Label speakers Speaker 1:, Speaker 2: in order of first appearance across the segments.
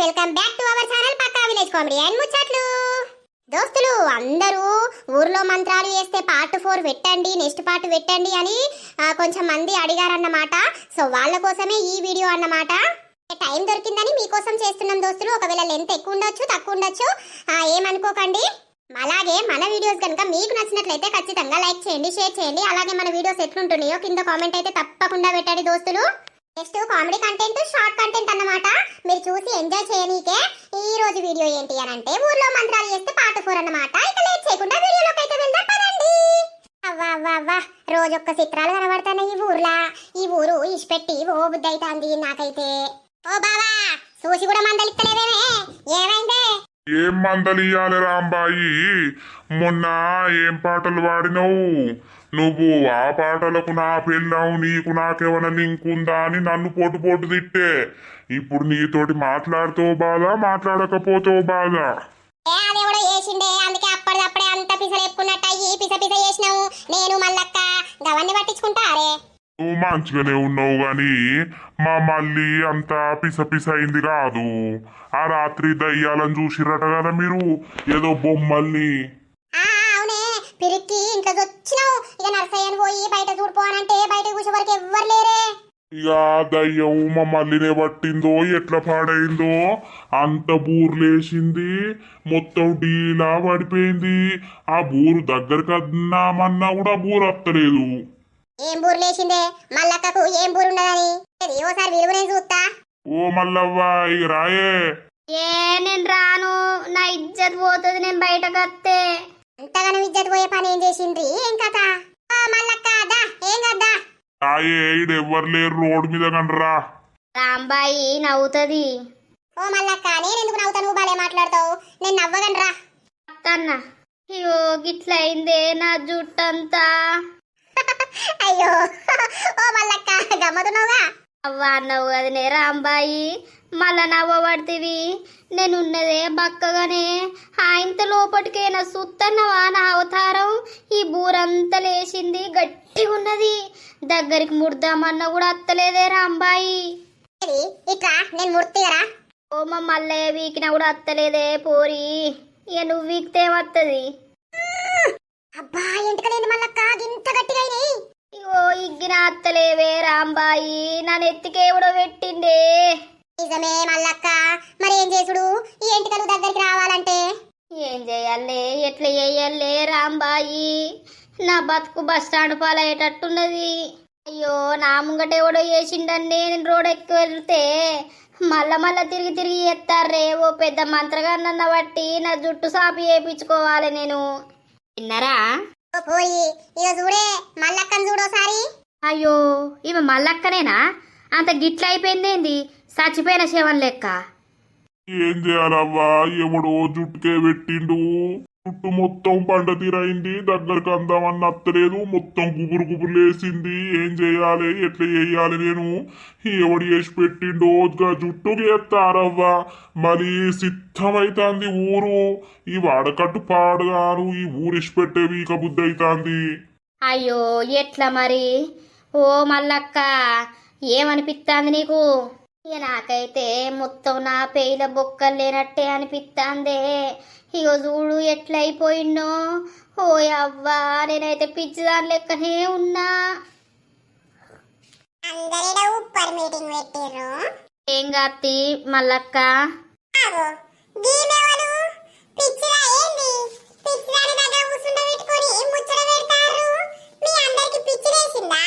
Speaker 1: Welcome back to our channel Pakka village comedy. And ముచ్చట్లు? దోస్తులు అందరూ ఊర్లో మంత్రాలు వేస్తే పార్ట్ ఫోర్ పెట్టండి నెక్స్ట్ పార్ట్ పెట్టండి అని కొంచెం మంది అడిగారన్నమాట. సో వాళ్ళ కోసమే ఈ వీడియో అన్నమాట. టైం దొరికిందని మీకోసం చేస్తున్నాం దోస్తులు. ఒకవేళ లెంత్ ఎక్కువ ఉండొచ్చు తక్కువ ఉండొచ్చు ఏమనుకోకండి. అలాగే మన వీడియోస్ కనుక మీకు నచ్చినట్లయితే ఖచ్చితంగా లైక్ చేయండి షేర్ చేయండి. అలాగే మన వీడియోస్ ఎట్లుంటున్నాయో కింద కామెంట్ అయితే తప్పకుండా పెట్టండి దోస్తులు. Next comedy content short content అన్నమాట. మీరు చూసి ఎంజాయ్ చేయనీకే ఈ రోజు వీడియో ఏంటి అని అంటే ఊర్లో మంత్రాలు చేస్తే పాట ఫోర్ అన్నమాట. ఇక లేట్ చేయకుండా వీడియోలోకి అయితే వెళ్దాం పదండి. అవ్వా అవ్వా అవ్వా. రోజొక్క చిత్రాలు కనబడతాయి ఈ ఊర్లా. ఈ ఊరు ఇష్టపెట్టి ఓ బుద్ధి అవుతుంది నాకైతే. ఓ బావా చూసి కూడా మందలిస్తలేవేమే ఏమైందే?
Speaker 2: ఏం మందలియాలి రాంబాయి? మొన్న ఏం పాటలు పాడినవు? నువ్వు ఆ పాటలకు నా పెళ్ళావు నీకు నాకేమైనా లింక్ ఉందా అని నన్ను పోటు పోటు తిట్టే. ఇప్పుడు నీతోటి మాట్లాడుతావు బాధ మాట్లాడకపోతావు బాధ.
Speaker 1: ఏ అదేవడో చేసిండే అందుకే అప్పటిదప్పుడే అంత పిసలు ఎప్పుకున్నట్టు అయ్యి పిస పిస చేసినావు. నేను మల్లక్క గవన్ని పట్టించుకుంటా అరే
Speaker 2: నువ్వు మంచిగానే ఉన్నావు గాని మా మళ్ళీ అంత పిస పిస అయింది కాదు. ఆ రాత్రి దయ్యాలను చూసిరట కదా మీరు ఏదో బొమ్మల్ని.
Speaker 1: పిరికి ఇంట్లో వచ్చినావు ఇక నర్సయ్యని పోయి బయట చూడిపోవాలంటే బయట కూర్చో వరకు ఎవ్వరు లేరే.
Speaker 2: దయ్యం మా మల్లినే పట్టిందో ఎట్లా పాడైందో అంత బూర్లేసింది మొత్తం డీలా పడిపోయింది. ఆ బూరు దగ్గరికి అన్నామన్నా కూడా బూరు వత్తలేదు.
Speaker 1: ఏం బూరు లేచిందే మల్లక్కకు ఏం బూరు ఉన్నదని ఓసారి విలువ నేను చూస్తా
Speaker 2: ఓ మల్లవ్వ ఇక రాయే.
Speaker 3: ఏ నేను రాను. నా ఇజ్జత్ పోతుంది నేను బయటకు వస్తే
Speaker 1: అంతగానో ఇజ్జత్ పోయే పని ఏం చేసిండ్రి? ఏం కథ? ఆ, మల్లక్క దా ఏం
Speaker 2: రాయే ఈడు ఎవ్వరు లేరు రోడ్డు మీద కనరా
Speaker 3: రాంబాయి నవ్వుతుంది.
Speaker 1: ఓ మల్లక్క నేను ఎందుకు నవ్వుతా? నువ్వు బాలే మాట్లాడతావు. నేను నవ్వగనరా?
Speaker 3: అత్తన్న అయ్యో గిట్ల అయిందే నా జుట్టంతా.
Speaker 1: అయ్యో ఓ మల్లక్క గమ్మతున్నావుగా?
Speaker 3: అవ్వ అన్నావు కదనే రాంబాయి మళ్ళా నవ్వబడితివి. నేను ఉన్నదే బక్కగానే ఆయంత లోపటికైనా సుత్తన్నవా నా అవతారం? ఈ బూరంతా లేచింది గట్టిగా ఉన్నది దగ్గరికి ముడదామన్నా కూడా అత్తలేదే రాంబాయి.
Speaker 1: ఇట్లా? నేను
Speaker 3: ఓ మా మల్లయ్య వీకినా కూడా అత్తలేదే పోరి. ఇక నువ్వు వీకితే వత్తది
Speaker 1: అబ్బా ఎంతకలేదు మల్లక్క? ఇంత గట్టిగా అయినాయి.
Speaker 3: ఇగో ఇగ్గిన అత్తలేవే రాంబాయి నా నెత్తికే ఎవడో పెట్టిండే
Speaker 1: నిజమే మల్లక్క. మరి ఏం చేసుడు? ఈ ఎంటికలు దగ్గరికి రావాలంటే?
Speaker 3: ఏం చేయాలే? ఎట్లా చేయాలే రాంబాయి? నా బతుకు బస్ స్టాండ్ పాలయ్యేటట్టున్నది. అయ్యో నా ముంగట ఎవడో చేసిండని నేను రోడ్ ఎక్కి వెళ్తే మళ్ళా మళ్ళా తిరిగి తిరిగి ఎత్తారే ఓ పెద్ద మంత్రగాన్న బట్టి నా జుట్టు సాపి వేయించుకోవాలి నేను. విన్నారా?
Speaker 1: ఓ పోయి ఇక చూడే మల్లక్కని చూడోసారి
Speaker 3: అయ్యో ఈమె మల్లక్కనేనా? అంత గిట్ల అయిపోయిందేంది? చచ్చిపోయిన శవం లెక్క.
Speaker 2: ఏం చేయాలవ్వా? ఎవడో జుట్టుకే పెట్టిండు. జుట్టు మొత్తం పంట తీరైంది. దగ్గరకు అందామని నత్తలేదు. మొత్తం గుబురు గుబురు లేసింది ఏం చేయాలి? ఎట్లా చేయాలి నేను? ఎవడు చేసి పెట్టిండో? జుట్టు ఎత్తారవ్వా మళ్ళీ సిద్ధమైతాంది ఊరు. ఈ వాడకట్టు పాడుగాను ఈ ఊరిసి పెట్టే వీక బుద్ధి అవుతాంది
Speaker 3: అయ్యో ఎట్లా మరి? ఓ మల్లక్క ఏమనిపిస్తాంది నీకు? ఇక నాకైతే మొత్తం నా పేయిల బొక్కలు లేనట్టే అనిపిస్తాందే ఇగో చూడు ఎట్లయిపోయినో ఓ అవ్వా నేనైతే పిచ్చిదాని లెక్కనే ఉన్నా. ఏం కాత్తి మల్లక్క?
Speaker 1: దగ్గర కూర్చుండ పెట్టుకొని ముచ్చట పెడతారు మీ అందరికి పిచ్చిరేసిందా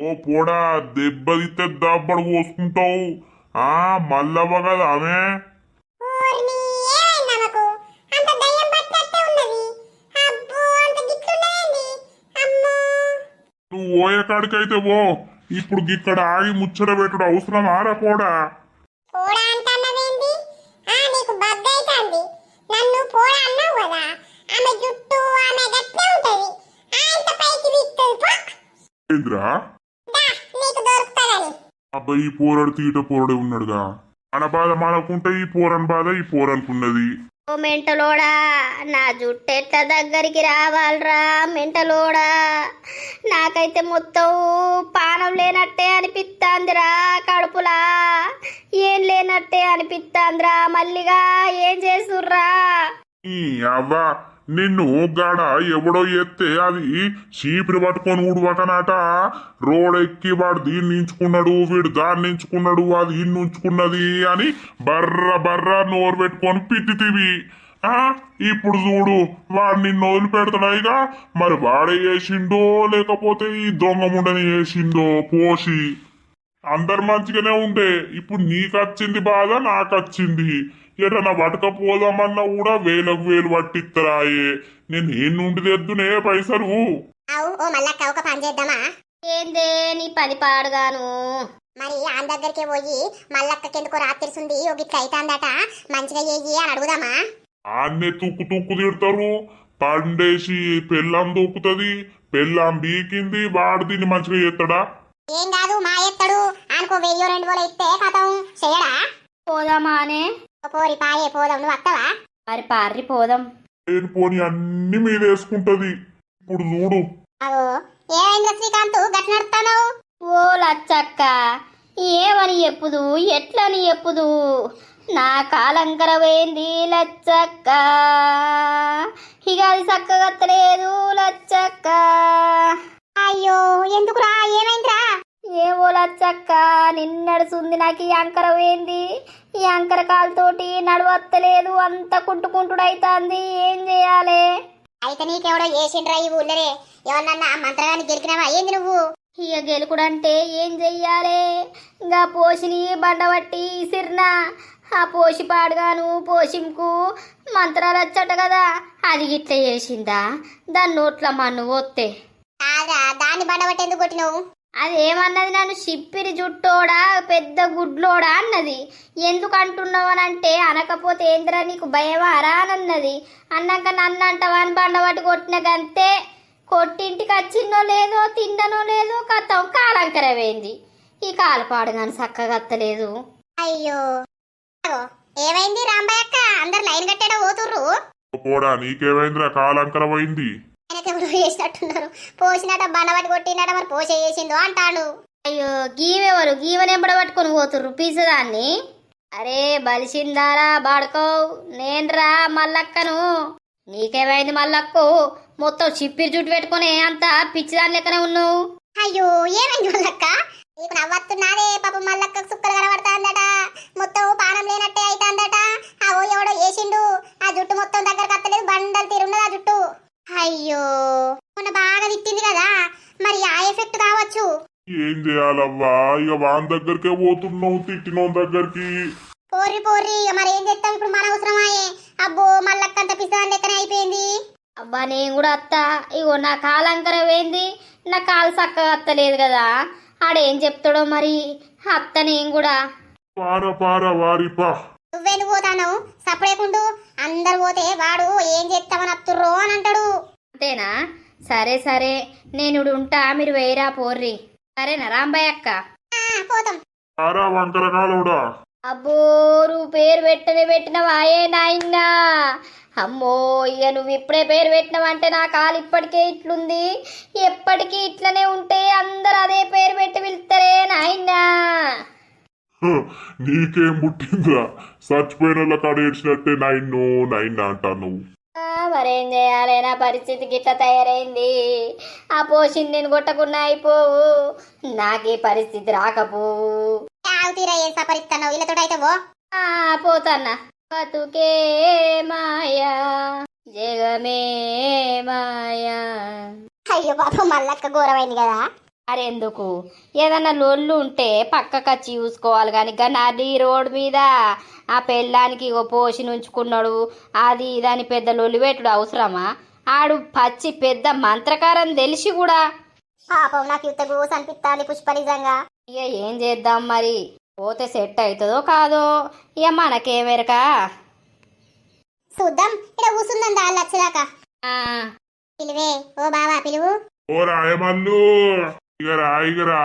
Speaker 2: ఓ పోడా దెబ్బతిస్తే దబ్బడు పోసుకుంటావు. ఆ మల్లవ్వ కదా ఆమె. నువ్వు ఓయే కాడికైతే ఓ ఇప్పుడు ఇక్కడ ఆగి ముచ్చట పెట్టుడు అవసరం ఆరా పోడా
Speaker 1: అంటున్నదేంది ఆ నీకు బద్దైతాంది నన్ను పోడా అన్నావు కదా ఆమె జుట్టు ఆమె గట్టే ఉంటది ఆయంత పైకి వీక్తది పో
Speaker 2: ఏంద్రా
Speaker 1: దా నీకు దొరుకుతాదని
Speaker 2: అబ్బాయి ఈ పోరడు తీట పోరడే ఉన్నాడుగా. మన బాధ మనకుంటే ఈ పోరని బాధ ఈ పోరనుకున్నది.
Speaker 3: ఓ మెంటలోడా నా జుట్టు ఎట్లా దగ్గరికి రావాలరా మెంటలోడా. నాకైతే మొత్తం పానం లేనట్టే అనిపిస్తాందిరా కడుపులా. ఏం లేనట్టే అనిపిస్తాందిరా మళ్ళీగా ఏం చేస్తుర్రా?
Speaker 2: అవ్వ నిన్ను గాడ ఎవడో ఎత్తే అది చీపిరి పట్టుకొని ఉడవకనాట రోడ్ ఎక్కి వాడు దీన్ని నించుకున్నాడు వీడు దాన్ని నించుకున్నాడు అది ఇన్ని ఉంచుకున్నది అని బర్ర బర్ర నోరు పెట్టుకొని పిట్టితివి ఇప్పుడు చూడు వాడు నిన్ను వదిలిపెడతాడా ఇక? మరి వాడే చేసిండో లేకపోతే ఈ దొంగ ముండని చేసిండో పోసి అందరు మంచిగానే ఉండే ఇప్పుడు నీకు వచ్చింది బాధ నాకు వచ్చింది ఎటన్నా పట్టకపోదామన్నా కూడా వేలకు వేలు పట్టిత్తరాయే. నేను ఏం నుండి తెద్దునే పైసలు?
Speaker 1: అవు ఓ మల్లక్క ఒక పని చేద్దామా?
Speaker 3: ఏందే నీ పని పాడుగాను?
Speaker 1: మరి ఆన్ దగ్గరికి పోయి మల్లక్కకి ఎందుకో రాత్రిసుంది ఒక ఇట్లా అవుతాందట మంచిగా చెయ్యి అని అడుగుదామా?
Speaker 2: ఆన్నే తుక్కు తుక్కు తిడతారు. పండేసి పెళ్ళాం దొక్కుతుంది పెళ్ళాం బీకింది వాడు దీన్ని మంచిగా చేస్తాడా
Speaker 1: ఏం కాదు మా ఎత్తడు. అనుకో వెయ్యో రెండు వేలు ఇస్తే కథం చేయడా?
Speaker 3: పోదామా అనే?
Speaker 1: ఓ పోరి పాయే పోదాం నువ్వు వస్తావా?
Speaker 3: మరి పార్రి పోదాం.
Speaker 2: నేను పోని అన్ని మీద వేసుకుంటది ఇప్పుడు చూడు.
Speaker 1: అవో ఏమైంది శ్రీకాంత్? గట్
Speaker 3: ఓ లచ్చక్క ఏమని చెప్పుదు ఎట్లని చెప్పుదు? నా కాలంకరమైంది లచ్చక్క. ఇక అది చక్కగత్తలేదు లచ్చక్క.
Speaker 1: అయ్యో ఎందుకురా? ఏమైందిరా?
Speaker 3: ఏమో లచ్చక్క నిన్నడుసుంది నాకు ఈ అంకరమైంది ఈ అంకర కాలుతోటి నడవత్తలేదు. అంత కుంటుకుంటుడైతాంది. ఏం చేయాలి?
Speaker 1: అయితే నీకెవడో చేసిండ్రా ఈ ఊళ్ళరే ఎవరన్నా మంత్రగాన్ని గెలికినావా ఏంది నువ్వు?
Speaker 3: ఇక గెలుకుడంటే ఏం చెయ్యాలి? ఇంకా పోషిని బండబట్టి ఇసిరిన. ఆ పోషి పాడుగాను పోషింకు మంత్రాలు వచ్చట కదా. అది గిట్ల చేసిందా? దాని నోట్ల మన్ను
Speaker 1: కాదురా దాన్ని బండబట్టి ఎందుకు కొట్టినావు?
Speaker 3: అదేమన్నది నన్ను చిప్పిరి జుట్టోడా పెద్ద గుడ్లోడా అన్నది. ఎందుకు అంటున్నావనంటే అనకపోతే ఏంద్రా నీకు భయమారా అని అన్నది. అన్నాక నన్ను అంటావా అని బండబట్టి కొట్టిన గంతే. కొట్టింటికి వచ్చిందో లేదో తిన్ననో లేదో కథం కాలంకరమైంది. ఈ కాలపాడు కానీ చక్కగా అత్తలేదు.
Speaker 1: అయ్యో. ఏమైంది రాంబాయ్ అక్క? అందరు లైన్ కట్టాడో పోతుర్రు?
Speaker 2: పోడా నీకేమైందిరా? కాలంకరమైంది.
Speaker 1: ఆయనకి ఎవరో చేసినట్టున్నారు. పోసినట బండబట్టి కొట్టినట మరి పోస చేసిందో అంటాడు.
Speaker 3: అయ్యో గీవెవరు? గీవనెంబడ పట్టుకొని పోతుర్రు పీసదాన్ని? అరే బలిసిందారా బాడుకో నేనురా మల్లక్కను? నీకేమైంది మల్లక్కు? మొత్తం చిప్పిరి జుట్టు పెట్టుకొని అంత పిచ్చిదాని లెక్కనే ఉన్నావు?
Speaker 1: అయ్యో ఏమైంది మల్లక్క? నీకు నవ్వత్తున్నాదే పాప మల్లక్క సుక్కలు కనబడతాందట. మొత్తం పానం లేనట్టే అయితాందట. ఆ ఓ ఎవడో వేసిండు ఆ జుట్టు మొత్తం దగ్గర కత్తలేదు బండలు తీరున్నది ఆ జుట్టు. అయ్యో మొన్న బాగా తిట్టింది కదా. మరి ఆ ఎఫెక్ట్ కావచ్చు.
Speaker 2: ఏం చేయాలవ్వా? ఇక వాని దగ్గరికే పోతున్నావు తిట్టినోని దగ్గరికి.
Speaker 1: పోర్రి పోర్రి ఇక మరి ఏం చేస్తాం? ఇప్పుడు మన అవసరమాయే. అబ్బో మల్లక్కంత పిసాన్ లెక్కనే అయిపోయింది.
Speaker 3: అబ్బా నేను కూడా అత్త. ఇగో నా కాలంకరం ఏంది నా కాలు చక్కగా అత్తలేదు కదా. ఆడేం చెప్తాడో మరి? అత్త నేను కూడా.
Speaker 2: పార పార వారిపా.
Speaker 1: నువ్వెందుకు పోతాను సపడేకుండు అందరు పోతే వాడు ఏం చేస్తామని అత్తుర్రో అని అంటాడు.
Speaker 3: అంతేనా? సరే సరే. నేను ఉంటా మీరు వేయరా పోర్రి. సరేనా రాంబాయ్ అక్క?
Speaker 1: ఆ, పోతాం.
Speaker 2: వంకరకాలుడా
Speaker 3: అబ్బో నువ్వు పేరు పెట్టనే పెట్టినవాయే నాయనా అమ్మో ఇక నువ్వు ఇప్పుడే పేరు పెట్టినవంటే నా కాలు ఇప్పటికే ఇట్లుంది. ఎప్పటికీ ఇట్లనే ఉంటే అందరు అదే పేరు పెట్టి పిలుస్తారే నాయనా
Speaker 2: నీకేం పుట్టిందిరా? చచ్చిపోయిన వాళ్ళ కాడ ఏడ్చినట్టే నైన్ నైన్ అంటావు నువ్వు
Speaker 3: ఆ, మరేం చేయాలి నా పరిస్థితి గిట్ల తయారైంది. ఆ పోషిని నేను కొట్టకున్నా అయిపోవు. నాకు ఈ పరిస్థితి రాకపోవు.
Speaker 1: ఆవు తీరా ఏం సపరిస్తాను వీళ్ళతో అయితే పో.
Speaker 3: ఆ పోతన్నా. బతుకే మాయా జగమే మాయా.
Speaker 1: అయ్యో పాపం మల్లక్క ఘోరమైంది కదా.
Speaker 3: అరెందుకు? ఏదన్నా లొల్లు ఉంటే పక్కకొచ్చి చూసుకోవాలి కానీ నది రోడ్ మీద ఆ పెళ్ళానికి ఓ పోసి ఉంచుకున్నాడు అది దాని పెద్ద లొల్లి పెట్టుడు అవసరమా? ఆడు పచ్చి పెద్ద మంత్రకారం తెలిసి కూడా.
Speaker 1: పాపం నాకు యుద్ధ గోస్ అనిపిస్తాంది పుష్ప నిజంగా.
Speaker 3: ఇక ఏం చేద్దాం మరి? పోతే సెట్ అవుతుందో కాదో? ఇక మనకేమెరక
Speaker 1: చూద్దాం. ఇక్కడ కూసుందాం దాళ్ళు వచ్చేదాకా
Speaker 3: ఆ,
Speaker 1: పిలువే ఓ బావా పిలువు.
Speaker 2: ఓ రాయమల్లు. ఇక రా ఇక రా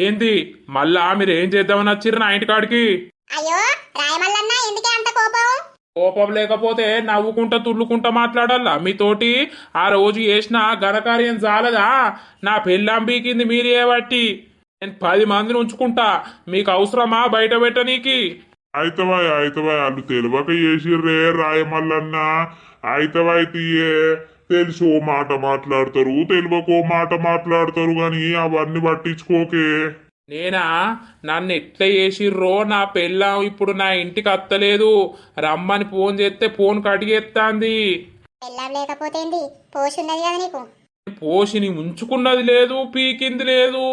Speaker 4: ఏంది? మళ్ళా మీరు ఏం చేద్దామని వచ్చిర్రు నా ఇంటికాడికి?
Speaker 1: అయ్యో రాయమల్లన్న ఎందుకే అంత కోపం?
Speaker 4: కోపం లేకపోతే నవ్వుకుంటా తుల్లుకుంటా మాట్లాడాలా? మీతోటి ఆ రోజు చేసిన ఘనకార్యం చాలదా నా పెళ్ళాం బీకింది మీరు ఏబట్టి నేను పది మందిని ఉంచుకుంటా. మీకు అవసరమా బయట పెట్టనీకి?
Speaker 2: అయితవాయ్ అయితవాయ్ వాళ్ళు తెలియక చేసిర్రే రాయమల్లన్న. అయితవాయ్ తీయే. తెలిసి ఓ మాట మాట్లాడతారు తెలియక ఓ మాట మాట్లాడతారు గాని అవన్నీ పట్టించుకోకే.
Speaker 4: నేనా? నన్ను ఎట్లా చేసిర్రో నా పెళ్ళాం ఇప్పుడు నా ఇంటికి అత్తలేదు. రమ్మని ఫోన్ చేస్తే ఫోన్ కడిగేస్తాంది
Speaker 1: పెళ్ళాం లేకపోతే ఏంది? పోషున్నది కదా నీకు.
Speaker 4: పోషిని ఉంచుకున్నది లేదు పీకింది లేదు.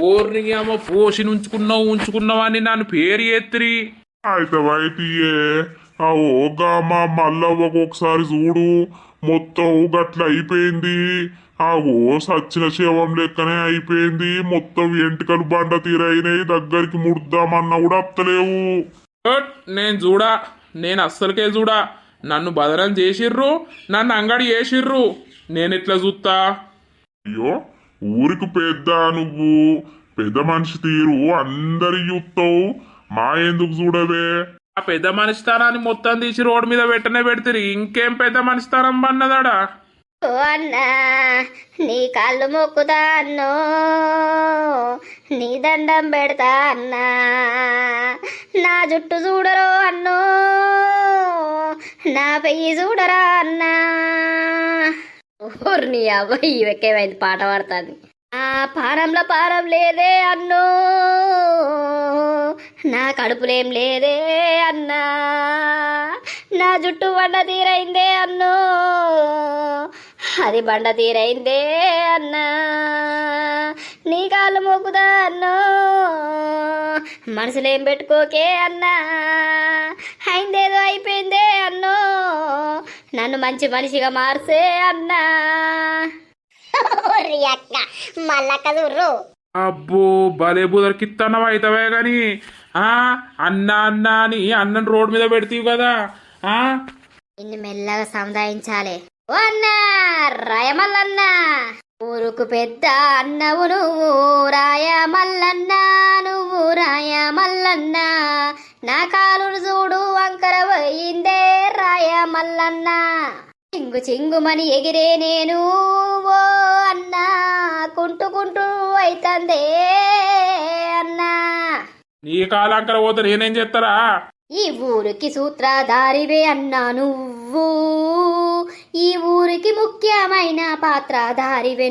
Speaker 4: ఓర్ని అమ్మ పోషిని ఉంచుకున్నావు ఉంచుకున్నావు అని నన్ను పేరు ఎత్తిరి.
Speaker 2: అయితవాయ్ తీయే ఆ ఓగా మా మల్లవ్వకు ఒకసారి చూడు. మొత్తం గట్ల అయిపోయింది. ఆ ఓ సచ్చిన శవం లెక్కనే అయిపోయింది. మొత్తం ఎంటికలు బండ తీరైనాయి. దగ్గరికి ముడదామన్నా కూడా అత్తలేవు.
Speaker 4: నేను చూడా. నేను అస్సలకే చూడా. నన్ను బదనం చేసిర్రు నన్ను అంగడి చేసిర్రు. నేను ఎట్లా చూస్తా
Speaker 2: అయ్యో ఊరికి పెద్ద నువ్వు. పెద్ద మనిషి తీరు అందరి చూస్తావు మా ఎందుకు చూడవే?
Speaker 4: ఆ పెద్ద మనిషితనాన్ని మొత్తం తీసి రోడ్డు మీద పెట్టనే పెడితే ఇంకేం పెద్ద మనిషితనం అన్నదాడా?
Speaker 3: ఓ అన్నా నీ కాళ్ళు మొక్కుతా అన్నో నీ దండం పెడతా అన్నా నా జుట్టు చూడరో అన్నో నా పెయ్యి చూడరా అన్నా. ఓర్ నీ అబ్బాయి ఇవకేమైంది పాట పాడతాను ఆ పానంలో పారం లేదే అన్నో. నా కడుపులేం లేదే అన్నా. నా జుట్టు బండ తీరైందే అన్నో. అది బండ తీరైందే అన్నా. నీ కాళ్ళు మోకుదా అన్నో. మనసులేం పెట్టుకోకే అన్నా. అయిందేదో అయిపోయిందే అన్నో. నన్ను మంచి మనిషిగా మార్చే అన్నా.
Speaker 1: ఓరి అక్క. చూర్రు
Speaker 4: అబ్బో భలే బుదరికిత్తన్నవా అయితవే గాని. ఆ అన్న అన్న అని అన్నం రోడ్డు మీద పెడతీవి కదా. ఆ?
Speaker 3: ఇన్ని మెల్లగా సముదాయించాలి. ఓ అన్న రాయమల్లన్న. ఊరుకు పెద్ద అన్నవు నువ్వు రాయమల్లన్న. నువ్వు రాయమల్లన్న. నా కాలును చూడు వంకర పోయిందే రాయమల్లన్న. చింగు చింగుమని ఎగిరే నేను. ఓ అన్నా కుంటుకుంటూ అయితందే అన్నా.
Speaker 4: నీ కాలంకర పోతే నేనేం చేస్తారా
Speaker 3: ఈ ఊరికి సూత్రధారివే అన్నా నువ్వు. ఈ ఊరికి ముఖ్యమైన పాత్రధారివే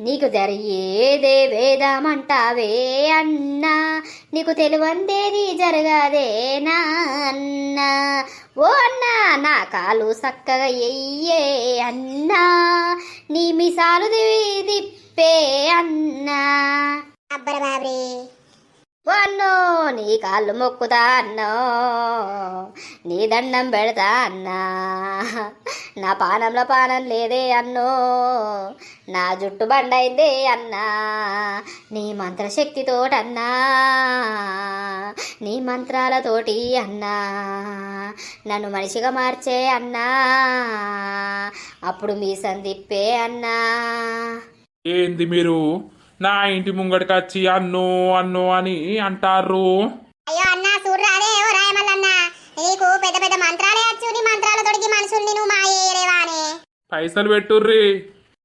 Speaker 3: నీకు జరిగేదే వేదమంటావే అన్నా. నీకు తెలివందేది జరగదే నా అన్నా ఓ అన్నా నా కాలు చక్కగా ఎయ్యే అన్నా. నీ మిసాలు ది- దిప్పే అన్నా.
Speaker 1: అబ్బర బాబ్రీ.
Speaker 3: అన్నో నీ కాళ్ళు మొక్కుతా అన్నో నీ దండం పెడతా అన్నా నా పానంలో పానం లేదే అన్నో? నా జుట్టు బండైందే అన్నా? నీ మంత్రశక్తితోటన్నా? నీ మంత్రాలతోటి అన్నా? నన్ను మనిషిగా మార్చే అన్నా? అప్పుడు మీ సందిప్పే అన్నా?
Speaker 4: ఏంది మీరు? నా ఇంటి ముంగడికి వచ్చి అన్నో అన్నో అని అంటారు.
Speaker 1: అయ్యో అన్న ఓ రాయమల్లన్న. నీకు పెద్ద పెద్ద మంత్రాలే వచ్చు నీ మంత్రాల తొడిగి మనుషుల్ని నువ్వు మాయేయలేవా అని
Speaker 4: పైసలు పెట్టుర్రి.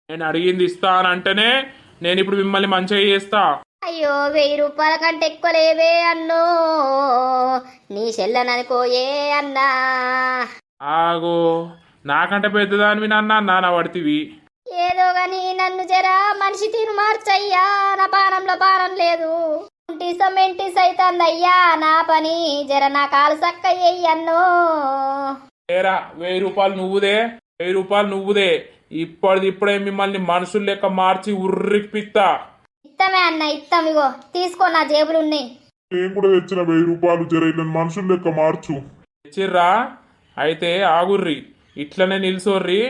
Speaker 4: నేను అడిగింది ఇస్తానంటేనే నేను ఇప్పుడు మిమ్మల్ని మంచిగా చేస్తా.
Speaker 3: అయ్యో వెయ్యి రూపాయల కంటే ఎక్కువ లేవే అన్నో. నీ చెల్లననుకోయే అన్నా.
Speaker 4: ఆగో నాకంటే పెద్దదానివి నాన్న నాన్న పడితివి.
Speaker 3: ఏదో గాని నన్ను జరా మనిషి తీరు మార్చయ్యా. నా పానంలో పానం లేదు. మెంటిస్ మెంటిస్ అవుతుందయ్యా నా పని జర నా కాలు సక్కయ్యి అన్నో.
Speaker 4: ఏరా వెయ్యి రూపాయలు నువ్వుదే? వెయ్యి రూపాయలు నువ్వుదే? ఇప్పటిది ఇప్పుడే మిమ్మల్ని మనుషులు లెక్క మార్చి ఉర్రిపిత్తా.
Speaker 3: ఇత్తమే అన్న ఇత్తం ఇగో. తీసుకో నా జేబులున్నాయి.
Speaker 2: నేను కూడా తెచ్చిన వెయ్యి రూపాయలు జర ఇళ్ళని మనుషుల లెక్క మార్చు.
Speaker 4: తెచ్చిర్రా? అయితే ఆగుర్రి. ఇట్లనే నిల్సోర్రి.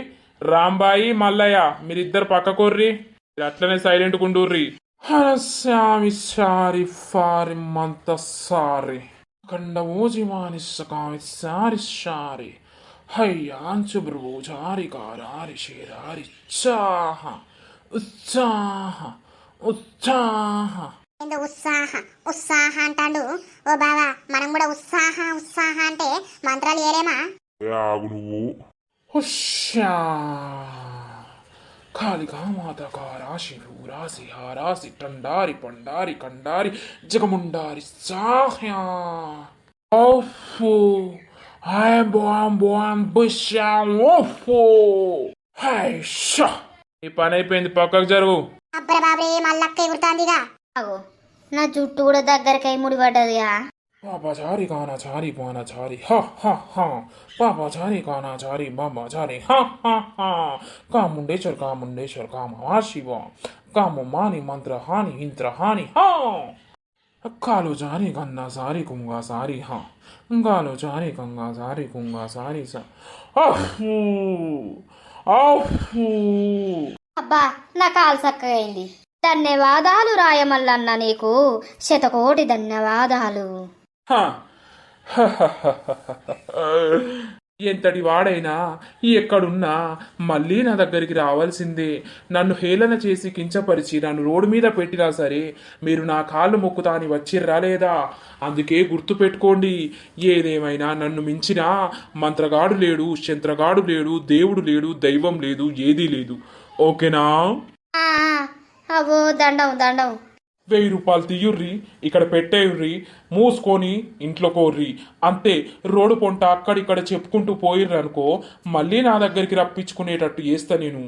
Speaker 4: రాంబాయి మల్లయ్య మీరిద్దరు పక్కకోర్రి. మీరు అట్లనే సైలెంట్ కుండూర్రి స్వామి సారి ఫారి మంత సారి. కండమోజి మానిస్సకామి సారి సారి హయ్యాంచు బ్రూజారి కారారి షేరారి చాహ ఉత్సాహ ఉత్సాహ
Speaker 1: ఏందో ఉత్సాహ ఉత్సాహ అంటాడు. ఓ బావా మనం కూడా ఉత్సాహ ఉత్సాహ అంటే మంత్రాలు ఏరేమా?
Speaker 2: ఏ ఆగు నువ్వు.
Speaker 4: హుష్యా కాళికా కారాశి రాశి హారాశి టండారి పండారి కండారి జగముండారి సాహ్యా ఓఫు హాయ్ బామ్ బామ్ బుష్యాం ఓఫు హాయ్ షా ఈ పని అయిపోయింది పక్కకు జరుగు
Speaker 1: అబ్బర బాబరే మల్లక్క ఎగురుతాందిగా
Speaker 3: నా జుట్టు కూడా దగ్గరకై ముడిపడ్డదిగా
Speaker 4: Baba chari kana chari bana chari ha ha ha Baba chari kana chari baba chari ha ha ha Kamundeshwar Kamundeshwar Kama Shiva Kama mani mantra
Speaker 3: అబ్బా నా కాలు ధన్యవాదాలు రాయమల్లన్న నీకు శతకోటి ధన్యవాదాలు
Speaker 4: ఎంతటి వాడైనా ఎక్కడున్నా మళ్ళీ నా దగ్గరికి రావాల్సిందే. నన్ను హేళన చేసి కించపరిచి నన్ను రోడ్డు మీద పెట్టినా సరే మీరు నా కాళ్ళు మొక్కుతా అని వచ్చిర్రా లేదా? అందుకే గుర్తు పెట్టుకోండి. ఏదేమైనా నన్ను మించిన మంత్రగాడు లేడు శంత్రగాడు లేడు దేవుడు లేడు దైవం లేదు ఏదీ లేదు. ఓకేనా?
Speaker 3: అవో దండం దండం.
Speaker 4: వెయ్యి రూపాయలు తీయుర్రి ఇక్కడ పెట్టేయుర్రి మూసుకొని ఇంట్లో కోర్రి అంతే రోడ్డు పొంట అక్కడిక్కడ చెప్పుకుంటూ పోయిర్రు అనుకో మళ్ళీ నా దగ్గరికి రప్పించుకునేటట్టు చేస్తా నేను.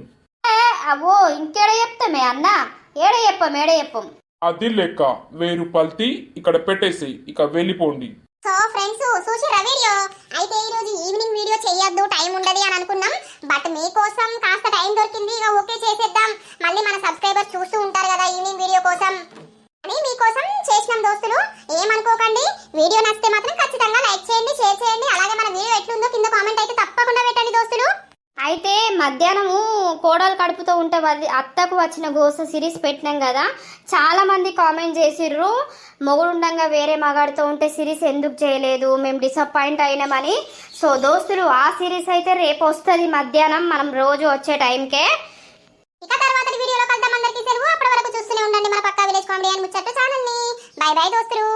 Speaker 3: అవో ఇంకేడ చెప్తామే అన్న? ఏడ చెప్పం ఏడ చెప్పం?
Speaker 4: అది లెక్క వెయ్యి రూపాయలు తీ ఇక్కడ పెట్టేసేయి ఇక వెళ్ళిపోండి.
Speaker 1: సో ఫ్రెండ్స్ చూసిరా వీడియో? అయితే ఈ రోజు ఈవినింగ్ వీడియో చేయొద్దు టైం ఉండదు అని అనుకున్నాం. బట్ మీకోసం కాస్త టైం దొరికింది ఇక ఓకే చేసేద్దాం. మళ్ళీ మన సబ్స్క్రైబర్స్ చూస్తూ ఉంటారు కదా ఈవినింగ్ వీడియో కోసం. అని మీకోసం చేసినాం దోస్తులు. ఏమనుకోకండి. వీడియో నచ్చితే మాత్రం ఖచ్చితంగా లైక్ చేయండి షేర్ చేయండి. అలాగే మన వీడియో ఎట్లుందో కింద కామెంట్ అయితే తప్పకుండా పెట్టండి దోస్తులు.
Speaker 3: అయితే మధ్యాహ్నము కోడలు కడుపుతో ఉంటే వది అత్తకు వచ్చిన గోస సిరీస్ పెట్టినాం కదా. చాలామంది కామెంట్ చేసిర్రు మొగుడుండంగా వేరే మగాడితో ఉంటే సిరీస్ ఎందుకు చేయలేదు? మేము డిసప్పాయింట్ అయినామని. సో దోస్తులు ఆ సిరీస్ అయితే రేపు వస్తుంది మధ్యాహ్నం. మనం రోజు వచ్చే టైంకే
Speaker 1: ఇక తర్వాత వీడియోలో కలుద్దాం అందరికీ సెలవు. అప్పటి వరకు చూస్తూనే ఉండండి మన పక్కా విలేజ్ కామెడీ అని ముచ్చట ఛానల్ని బై బై దోస్తులు.